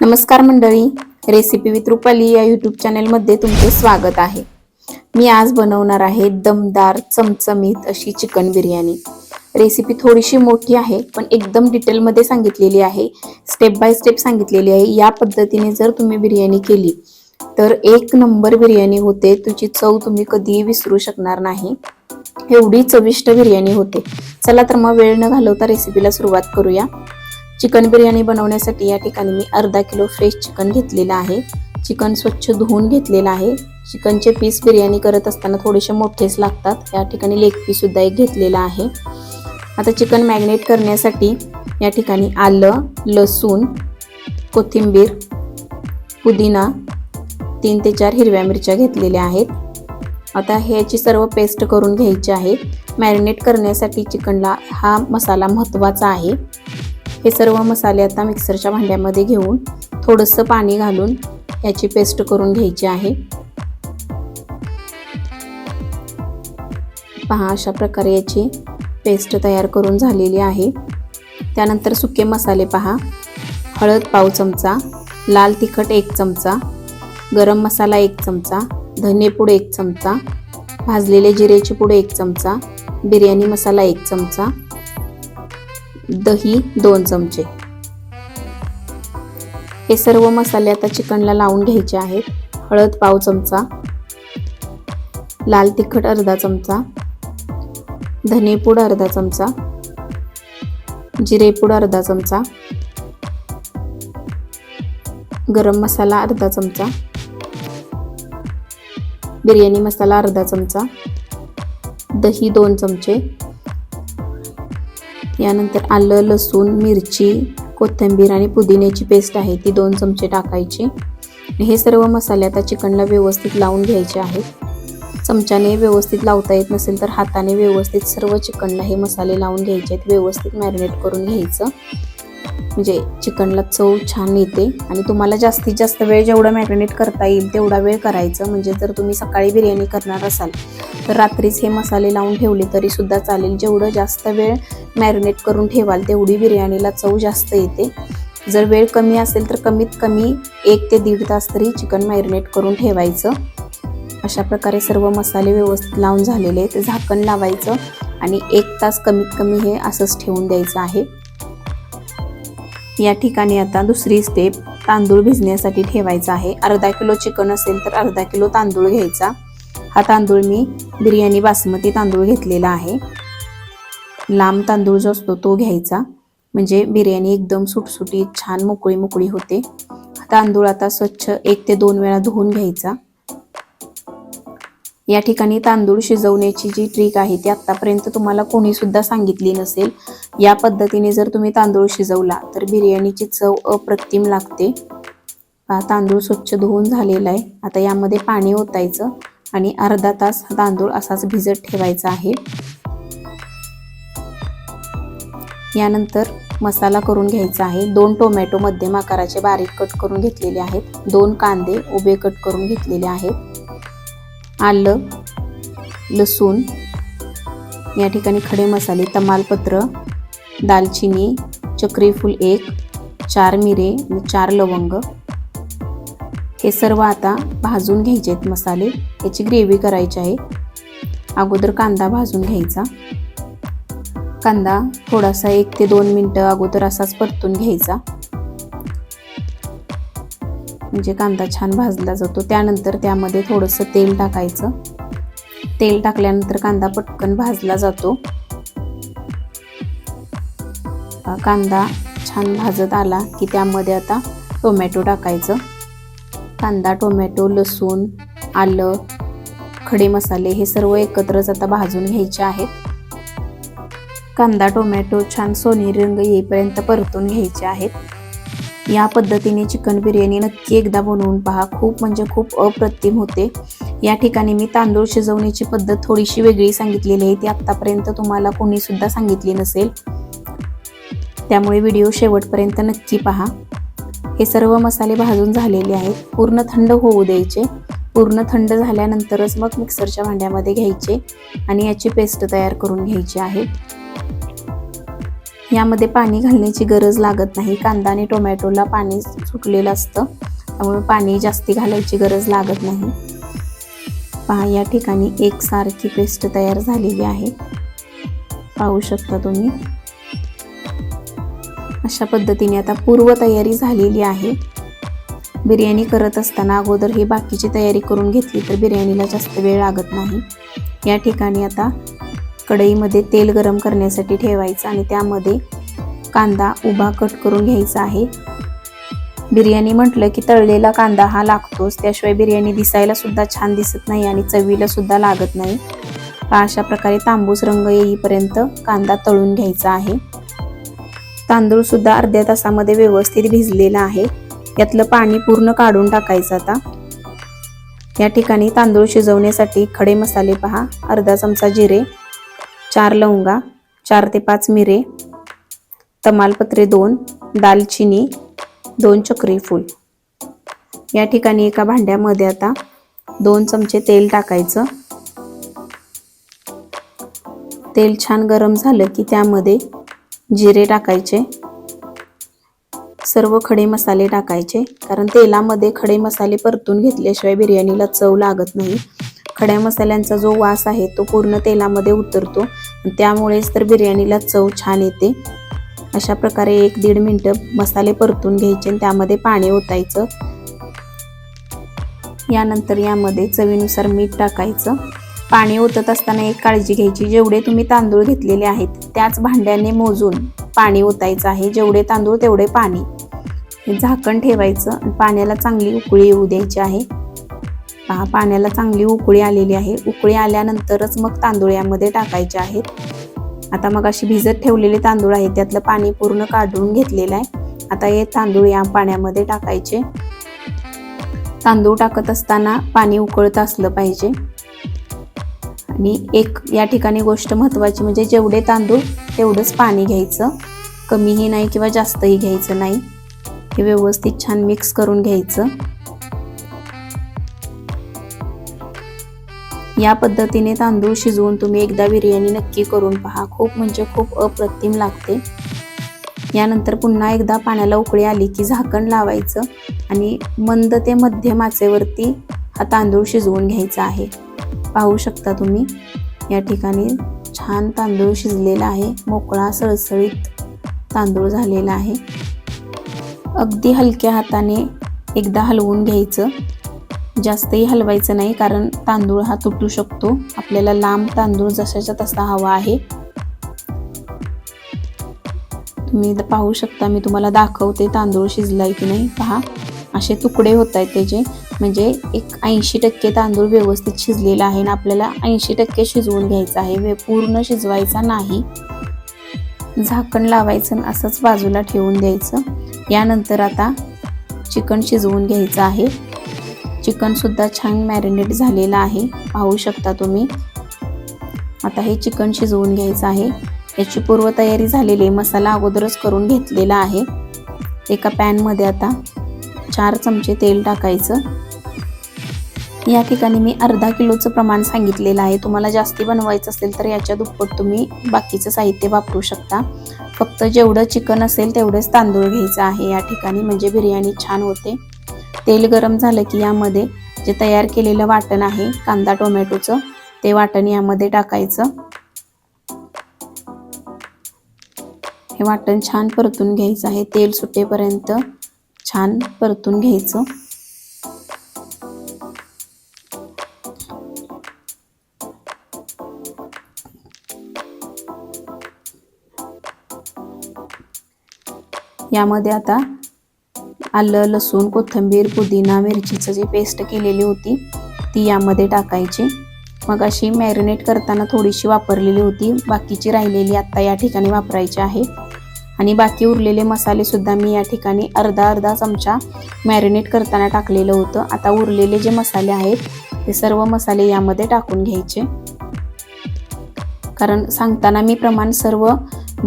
नमस्कार मंडळी recipe with Rupali या यूट्यूब चॅनलमध्ये तुमचे स्वागत आहे. मी आज बनवणार आहे दमदार चमचमीत अशी चिकन बिर्याणी. रेसिपी थोडीशी मोठी आहे पण एकदम डिटेलमध्ये सांगितलेली आहे स्टेप बाय स्टेप सांगितलेली आहे. या पद्धतीने जर तुम्ही बिर्याणी केली तर एक नंबर बिर्याणी होते. तुझी चव तुम्ही कधीही विसरू शकणार नाही. एवढी चविष्ट बिर्याणी होते. चला तर मग वेळ न घालवता रेसिपीला सुरुवात करूया. चिकन बिर्याणी बनवण्यासाठी या ठिकाणी मी अर्धा किलो फ्रेश चिकन घेतलेलं आहे. चिकन स्वच्छ धुवून घेतलेलं आहे. चिकनचे पीस बिर्याणी करत असताना थोडेसे मोठेच लागतात. या ठिकाणी लेग पीससुद्धा एक घेतलेला आहे. आता चिकन मॅग्नेट करण्यासाठी या ठिकाणी आलं लसूण कोथिंबीर पुदिना तीन ते चार हिरव्या मिरच्या घेतलेल्या आहेत. आता ह्याची सर्व पेस्ट करून घ्यायची आहे. मॅरिनेट करण्यासाठी चिकनला हा मसाला महत्त्वाचा आहे. हे सर्व मसाले आता मिक्सरच्या भांड्यामध्ये घेऊन थोडंसं पाणी घालून याची पेस्ट करून घ्यायची आहे. पहा अशा प्रकारे याची पेस्ट तयार करून झालेली आहे. त्यानंतर सुके मसाले पहा. हळद पाव चमचा लाल तिखट एक चमचा गरम मसाला एक चमचा धनेपूड एक चमचा भाजलेले जिरेची पूड एक चमचा बिर्याणी मसाला एक चमचा दही दोन चमचे. हे सर्व मसाले आता चिकनला लावून घ्यायचे आहेत. हळद पाव चमचा. लाल तिखट अर्धा चमचा. धनेपूड अर्धा चमचा. जिरेपूड अर्धा चमचा. गरम मसाला अर्धा चमचा. बिर्याणी मसाला अर्धा चमचा. दही दोन चमचे. यानंतर आलं लसूण मिरची कोथिंबीर आणि पुदिन्याची पेस्ट आहे. ती दोन चमचे टाकायची. हे सर्व मसाले आता चिकनला व्यवस्थित लावून घ्यायचे आहेत. चमच्याने व्यवस्थित लावता येत नसेल तर हाताने व्यवस्थित सर्व चिकनला हे मसाले लावून घ्यायचे आहेत. व्यवस्थित मॅरिनेट करून घ्यायचं. म्हणजे चिकनला चव छान येते. आणि तुम्हाला जास्तीत जास्त वेळ जेवढा मॅरिनेट करता येईल तेवढा वेळ करायचं. म्हणजे जर तुम्ही सकाळी बिर्याणी करणार असाल तर रात्रीच हे मसाले लावून ठेवले तरी सुद्धा चालेल. जेवढं जास्त वेळ मॅरिनेट करून ठेवाल तेवढी बिर्याणीला चव जास्त येते. जर वेळ कमी असेल तर कमीत कमी एक ते दीड तास तरी चिकन मॅरिनेट करून ठेवायचं. अशा प्रकारे सर्व मसाले व्यवस्थित लावून झालेले ते झाकण लावायचं आणि एक तास कमीत कमी हे असंच ठेवून द्यायचं आहे. या ठिकाणी आता दुसरी स्टेप तांदूळ भिजण्यासाठी ठेवायचा आहे. अर्धा किलो चिकन असेल तर अर्धा किलो तांदूळ घ्यायचा. हा तांदूळ मी बिर्याणी बासमती तांदूळ घेतलेला आहे. लांब तांदूळ जो असतो तो घ्यायचा. म्हणजे बिर्याणी एकदम सुटसुटीत छान मोकळी मोकळी होते. तांदूळ आता स्वच्छ एक ते दोन वेळा धुवून घ्यायचा. या ठिकाणी तांदूळ शिजवण्याची जी ट्रिक आहे ती आत्तापर्यंत तुम्हाला कोणी सुद्धा सांगितली नसेल. या पद्धतीने जर तुम्ही तांदूळ शिजवला तर बिर्याणीची चव अप्रतिम लागते. तांदूळ स्वच्छ धुवून झालेला आहे. आता यामध्ये पाणी ओतायचं. आणि अर्धा तास तांदूळ असाच भिजत ठेवायचा आहे. यानंतर मसाला करून घ्यायचा आहे. दोन टोमॅटो मध्यम आकाराचे बारीक कट करून घेतलेले आहेत. दोन कांदे उभे कट करून घेतलेले आहेत. आलं लसूण या ठिकाणी खडे मसाले तमालपत्र दालचिनी चक्रीफूल एक चार मिरे आणि चार लवंग हे सर्व आता भाजून घ्यायचे आहेत मसाले. याची ग्रेव्ही करायची आहे. अगोदर कांदा भाजून घ्यायचा. कांदा थोडासा एक ते दोन मिनटं अगोदर असाच परतून घ्यायचा. म्हणजे कांदा छान भाजला जातो. त्यानंतर त्यामध्ये थोडंसं तेल टाकायचं. तेल टाकल्यानंतर कांदा पटकन भाजला जातो. कांदा छान भाजत आला की त्यामध्ये आता टोमॅटो टाकायचं. कांदा टोमॅटो लसूण आलं खडे मसाले हे सर्व एकत्रच आता भाजून घ्यायचे आहेत. कांदा टोमॅटो छान सोनेरी रंग येईपर्यंत परतून घ्यायचे आहेत. या पद्धतीने चिकन बिर्याणी नक्की एकदा बनवून पहा. खूप म्हणजे खूप अप्रतिम होते. या ठिकाणी मी तांदूळ शिजवण्याची पद्धत थोडीशी वेगळी सांगितलेली आहे. ती आत्तापर्यंत तुम्हाला कोणीसुद्धा सांगितली नसेल. त्यामुळे व्हिडिओ शेवटपर्यंत नक्की पहा. हे सर्व मसाले भाजून झालेले आहेत. पूर्ण थंड होऊ द्यायचे. पूर्ण थंड झाल्यानंतरच मग मिक्सरच्या भांड्यामध्ये घ्यायचे आणि याची पेस्ट तयार करून घ्यायची आहे. यामध्ये पाणी घालण्याची गरज लागत नाही. कांदा आणि टोमॅटोला पाणी सुटलेलं असतं. त्यामुळे पाणी जास्ती घालायची गरज लागत नाही. पहा या ठिकाणी एकसारखी पेस्ट तयार झालेली आहे. पाहू शकता तुम्ही. अशा पद्धतीने आता पूर्व तयारी झालेली आहे. बिर्याणी करत असताना अगोदर ही बाकीची तयारी करून घेतली तर बिर्याणीला जास्त वेळ लागत नाही. या ठिकाणी आता कढईमध्ये तेल गरम करण्यासाठी ठेवायचं आणि त्यामध्ये कांदा उभा कट करून घ्यायचा आहे. बिर्याणी म्हटलं की तळलेला कांदा हा लागतोच त्याशिवाय बिर्याणी दिसायला सुद्धा छान दिसत नाही आणि चवीला सुद्धा लागत नाही. अशा प्रकारे तांबूस रंग येईपर्यंत कांदा तळून घ्यायचा आहे. तांदूळ सुद्धा अर्ध्या तासामध्ये व्यवस्थित भिजलेला आहे. यातलं पाणी पूर्ण काढून टाकायचं आता. या ठिकाणी तांदूळ शिजवण्यासाठी खडे मसाले पहा. अर्धा चमचा जिरे चार लवंगा चार ते पाच मिरे तमालपत्रे दोन दालचिनी दोन चक्री फूल. या ठिकाणी एका भांड्यामध्ये आता दोन चमचे तेल टाकायचं. तेल छान गरम झालं की त्यामध्ये जिरे टाकायचे. सर्व खडे मसाले टाकायचे. कारण तेलामध्ये खडे मसाले परतून घेतल्याशिवाय बिर्याणीला चव लागत नाही. खड्या मसाल्यांचा जो वास आहे तो पूर्ण तेलामध्ये उतरतो. त्यामुळेच तर बिर्याणीला चव छान येते. अशा प्रकारे एक दीड मिनटं मसाले परतून घ्यायचे आणि त्यामध्ये पाणी ओतायचं. यानंतर यामध्ये चवीनुसार मीठ टाकायचं. पाणी ओतत असताना एक काळजी घ्यायची जेवढे तुम्ही तांदूळ घेतलेले आहेत त्याच भांड्याने मोजून पाणी ओतायचं आहे. जेवढे तांदूळ तेवढे पाणी. झाकण ठेवायचं आणि पाण्याला चांगली उकळी येऊ द्यायची आहे. पहा पाण्याला चांगली उकळी आलेली आहे. उकळी आल्यानंतरच मग तांदूळ यामध्ये टाकायचे आहेत. आता मग अशी भिजत ठेवलेले तांदूळ आहेत त्यातलं पाणी पूर्ण काढून घेतलेलं आहे. आता हे तांदूळ या पाण्यामध्ये टाकायचे. तांदूळ टाकत असताना पाणी उकळत असलं पाहिजे. आणि एक या ठिकाणी गोष्ट महत्त्वाची म्हणजे जेवढे तांदूळ तेवढंच पाणी घ्यायचं. कमीही नाही किंवा जास्तही घ्यायचं नाही. हे व्यवस्थित छान मिक्स करून घ्यायचं. या पद्धतीने तांदूळ शिजवून तुम्ही एकदा बिर्याणी नक्की करून पहा. खूप म्हणजे खूप अप्रतिम लागते. यानंतर पुन्हा एकदा पाण्याला उकळी आली की झाकण लावायचं आणि मंद ते मध्यम आचेवरती हा तांदूळ शिजवून घ्यायचा आहे. पाहू शकता तुम्ही. या ठिकाणी छान तांदूळ शिजलेला आहे. मोकळा सळसळीत तांदूळ झालेला आहे. अगदी हलक्या हाताने एकदा हलवून घ्यायचं. जास्तही हलवायचं नाही कारण तांदूळ हा तुटू शकतो. आपल्याला लांब तांदूळ जशाचा तसा हवा आहे. तुम्ही पाहू शकता मी तुम्हाला दाखवते तांदूळ शिजलाय की नाही. पहा असे तुकडे होत आहेत त्याचे. म्हणजे एक ऐंशी टक्के तांदूळ व्यवस्थित शिजलेला आहे आणि आपल्याला ऐंशी टक्के शिजवून घ्यायचा आहे. वे पूर्ण शिजवायचा नाही. झाकण लावायचं असंच बाजूला ठेवून द्यायचं. यानंतर आता चिकन शिजवून घ्यायचं आहे. चिकनसुद्धा छान मॅरिनेट झालेलं आहे. पाहू शकता तुम्ही. आता हे चिकन शिजवून घ्यायचं आहे. याची पूर्वतयारी झालेली मसाला अगोदरच करून घेतलेला आहे. एका पॅनमध्ये आता चार चमचे तेल टाकायचं. या ठिकाणी मी अर्धा किलोचं प्रमाण सांगितलेलं आहे. तुम्हाला जास्ती बनवायचं असेल तर याच्या दुप्पट तुम्ही बाकीचं साहित्य वापरू शकता. फक्त जेवढं चिकन असेल तेवढंच तांदूळ घ्यायचं आहे या ठिकाणी म्हणजे बिर्याणी छान होते. तेल गरम झालं की यामध्ये जे तयार केलेलं वाटण आहे कांदा टोमॅटोचं ते वाटण यामध्ये टाकायचं. हे वाटण छान परतून घ्यायचं आहे. तेल सुटेपर्यंत छान परतून घ्यायचं. यामध्ये आता आलं लसूण कोथिंबीर पुदिना मिरचीचं जी पेस्ट केलेली होती ती यामध्ये टाकायची. मग अशी मॅरिनेट करताना थोडीशी वापरलेली होती. बाकीची राहिलेली आत्ता या ठिकाणी वापरायची आहे. आणि बाकी उरलेले मसालेसुद्धा मी या ठिकाणी अर्धा अर्धा चमचा मॅरिनेट करताना टाकलेलं होतं. आता उरलेले जे मसाले आहेत ते सर्व मसाले यामध्ये टाकून घ्यायचे. कारण सांगताना मी प्रमाण सर्व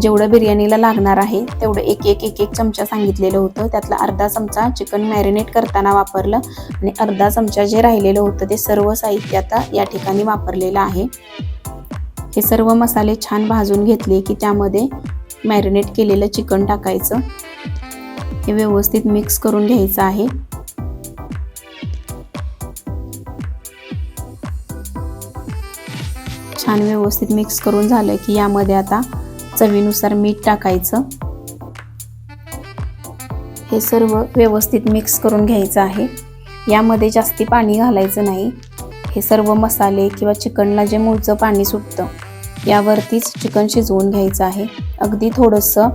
जेवढं बिर्याणीला लागणार आहे तेवढं एक एक एक एक चमचा सांगितलेलं होतं. त्यातला अर्धा चमचा चिकन मॅरिनेट करताना वापरलं आणि अर्धा चमचा जे राहिलेलं होतं ते सर्व साहित्य आता या ठिकाणी वापरलेलं आहे. हे सर्व मसाले छान भाजून घेतले की त्यामध्ये मॅरिनेट केलेलं चिकन टाकायचं. हे व्यवस्थित मिक्स करून घ्यायचं आहे. छान व्यवस्थित मिक्स करून झालं की यामध्ये आता चवीनुसार मीठ टाकायचं. हे सर्व व्यवस्थित मिक्स करून घ्यायचं आहे. यामध्ये जास्ती पाणी घालायचं नाही. हे सर्व मसाले किंवा चिकनला जे मूळचं पाणी सुटतं यावरतीच चिकन शिजवून घ्यायचं आहे. अगदी थोडंसं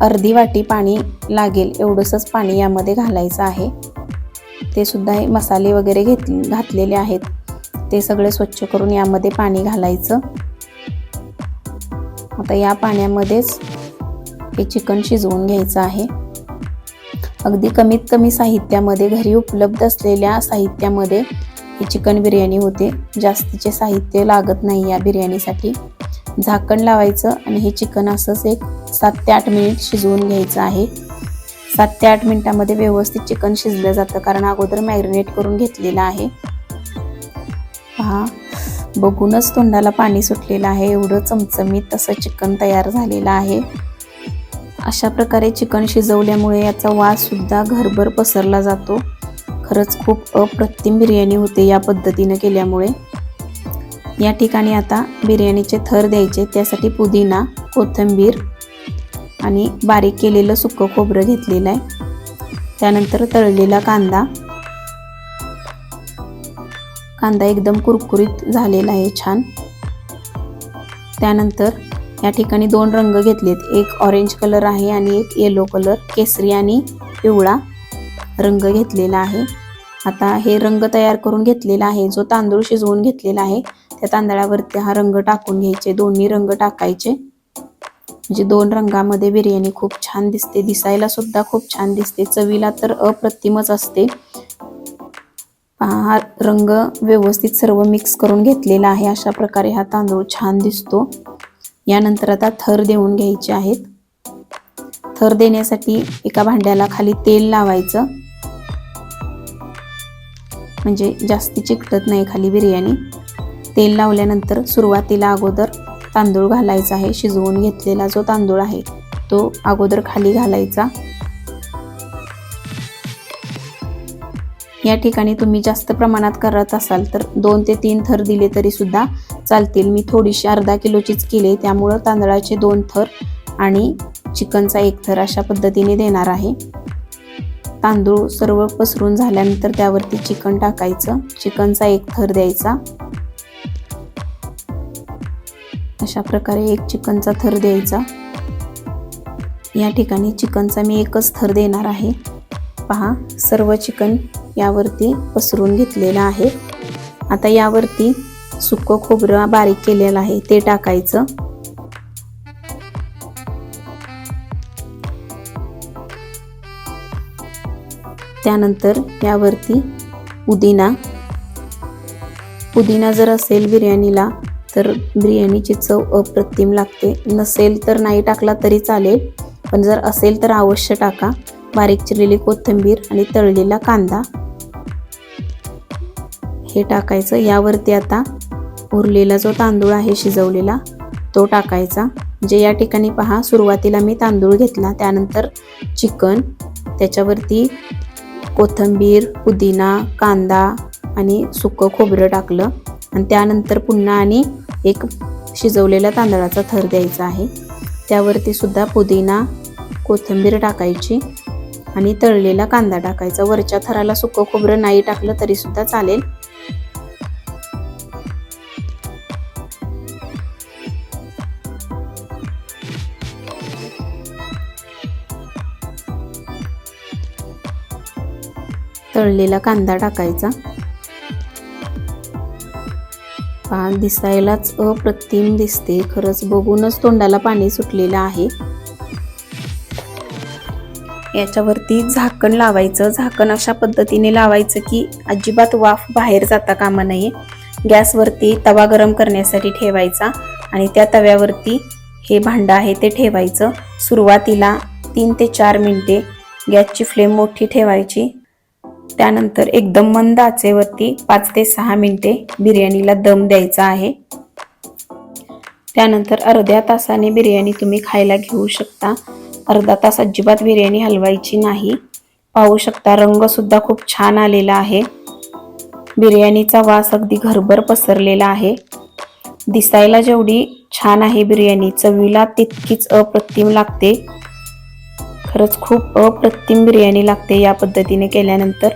अर्धी वाटी पाणी लागेल एवढंसंच पाणी यामध्ये घालायचं आहे. ते सुद्धा हे मसाले वगैरे घेत घातलेले आहेत. ते सगळे स्वच्छ करून यामध्ये पाणी घालायचं. आता या पाण्यामध्येच हे चिकन शिजवून घ्यायचं आहे. अगदी कमीत कमी साहित्यामध्ये घरी उपलब्ध असलेल्या साहित्यामध्ये ही चिकन बिर्याणी होते. जास्तीचे साहित्य लागत नाही या बिर्याणीसाठी. झाकण लावायचं आणि हे चिकन असंच एक सात ते आठ मिनिट शिजवून घ्यायचं आहे. सात ते आठ मिनिटामध्ये व्यवस्थित चिकन शिजलं जातं कारण अगोदर मॅरिनेट करून घेतलेलं आहे. पहा. बघूनच तोंडाला पाणी सुटलेलं आहे. एवढं चमचमीत तसं चिकन तयार झालेलं आहे. अशा प्रकारे चिकन शिजवल्यामुळे याचा वाससुद्धा घरभर पसरला जातो. खरंच खूप अप्रतिम बिर्याणी होते या पद्धतीनं केल्यामुळे. या ठिकाणी आता बिर्याणीचे थर द्यायचे त्यासाठी पुदिना कोथिंबीर आणि बारीक केलेलं सुकं खोबरं घेतलेलं आहे. त्यानंतर तळलेला कांदा. कांदा एकदम कुरकुरीत झालेला आहे छान. त्यानंतर या ठिकाणी दोन रंग घेतलेत. एक ऑरेंज कलर आहे आणि एक येलो कलर केसरी आणि पिवळा रंग घेतलेला आहे. आता हे रंग तयार करून घेतलेला आहे. जो तांदूळ शिजवून घेतलेला आहे त्या तांदळावरती हा रंग टाकून घ्यायचे. दोन्ही रंग टाकायचे. म्हणजे दोन रंगामध्ये बिर्याणी खूप छान दिसते. दिसायला सुद्धा खूप छान दिसते. चवीला तर अप्रतिमच असते. हा रंग व्यवस्थित सर्व मिक्स करून घेतलेला आहे. अशा प्रकारे हा तांदूळ छान दिसतो. यानंतर आता थर देऊन घ्यायचे आहेत. थर देण्यासाठी एका भांड्याला खाली तेल लावायचं. म्हणजे जास्ती चिकटत नाही खाली बिर्याणी. तेल लावल्यानंतर सुरुवातीला अगोदर तांदूळ घालायचा आहे. शिजवून घेतलेला जो तांदूळ आहे तो अगोदर खाली घालायचा. या ठिकाणी तुम्ही जास्त प्रमाणात करत असाल तर दोन ते तीन थर दिले तरी सुद्धा चालतील. मी थोडीशी अर्धा किलोचीच केली त्यामुळं तांदळाचे दोन थर आणि चिकनचा एक थर अशा पद्धतीने देणार आहे. तांदूळ सर्व पसरून झाल्यानंतर त्यावरती चिकन टाकायचं. चिकनचा एक थर द्यायचा. अशा प्रकारे एक चिकनचा थर द्यायचा. या ठिकाणी चिकनचा मी एकच थर देणार आहे. पहा सर्व चिकन यावरती पसरून घेतलेलं आहे. आता यावरती सुकं खोबरं बारीक केलेलं आहे ते टाकायचं. त्यानंतर यावरती पुदिना. पुदिना जर असेल बिर्याणीला तर बिर्याणीची चव अप्रतिम लागते. नसेल तर नाही टाकला तरी चालेल पण जर असेल तर अवश्य टाका. बारीक चिरलेली कोथिंबीर आणि तळलेला कांदा. हे टाकायचं. यावरती आता उरलेला जो तांदूळ आहे शिजवलेला तो टाकायचा. जे या ठिकाणी पहा सुरुवातीला मी तांदूळ घेतला त्यानंतर चिकन त्याच्यावरती कोथिंबीर पुदिना कांदा आणि सुकं खोबरं टाकलं. आणि त्यानंतर पुन्हा आणि एक शिजवलेला तांदळाचा थर द्यायचा आहे. त्यावरती सुद्धा पुदिना कोथिंबीर टाकायची. आणि तळलेला कांदा टाकायचा. वरच्या थराला सुकं खोबरं नाही टाकलं तरी सुद्धा चालेल. तळलेला कांदा टाकायचा. पान दिसायलाच अप्रतिम दिसते. खरंच बघूनच तोंडाला पाणी सुटलेलं आहे. याच्यावरती झाकण लावायचं. झाकण अशा पद्धतीने लावायचं की अजिबात वाफ बाहेर जाता कामा नये. गॅसवरती तवा गरम करण्यासाठी ठेवायचा आणि त्या तव्यावरती हे भांडं आहे ते ठेवायचं. सुरुवातीला तीन ते चार मिनटे गॅसची फ्लेम मोठी ठेवायची. त्यानंतर एकदम मंद आचेवरती पाच ते सहा मिनटे बिर्याणीला दम द्यायचा आहे. त्यानंतर अर्ध्या तासाने बिर्याणी तुम्ही खायला घेऊ शकता. अर्धा तास अजिबात बिर्याणी हलवायची नाही. पाहू शकता रंगसुद्धा खूप छान आलेला आहे. बिर्याणीचा वास अगदी घरभर पसरलेला आहे. दिसायला जेवढी छान आहे बिर्याणी चवीला तितकीच अप्रतिम लागते. खरंच खूप अप्रतिम बिर्याणी लागते या पद्धतीने केल्यानंतर.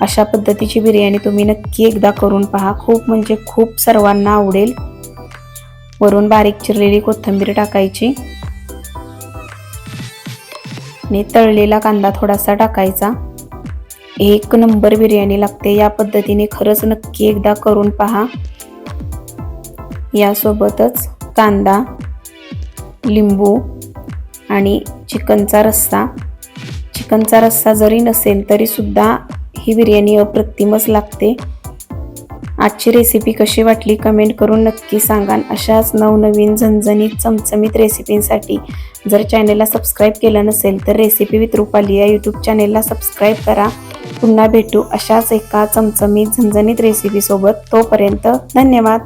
अशा पद्धतीची बिर्याणी तुम्ही नक्की एकदा करून पहा. खूप म्हणजे खूप सर्वांना आवडेल. वरून बारीक चिरलेली कोथिंबीर टाकायची. आणि तळलेला कांदा थोडासा टाकायचा. एक नंबर बिर्याणी लागते. या पद्धतीने खरंच नक्की एकदा करून पहा. यासोबतच कांदा लिंबू आणि चिकनचा रस्सा. चिकनचा रस्सा जरी नसेल तरी सुद्धा ही बिर्याणी अप्रतिमच लागते. आजची रेसिपी कशी वाटली कमेंट करून नक्की सांगा. अशाच नवनवीन झणझणीत चमचमीत रेसिपींसाठी जर चॅनेलला सबस्क्राईब केलं नसेल तर रेसिपी विथ रुपाली या यूट्यूब चॅनेलला सबस्क्राईब करा. पुन्हा भेटू अशाच एका चमचमीत झणझणीत रेसिपीसोबत तोपर्यंत धन्यवाद.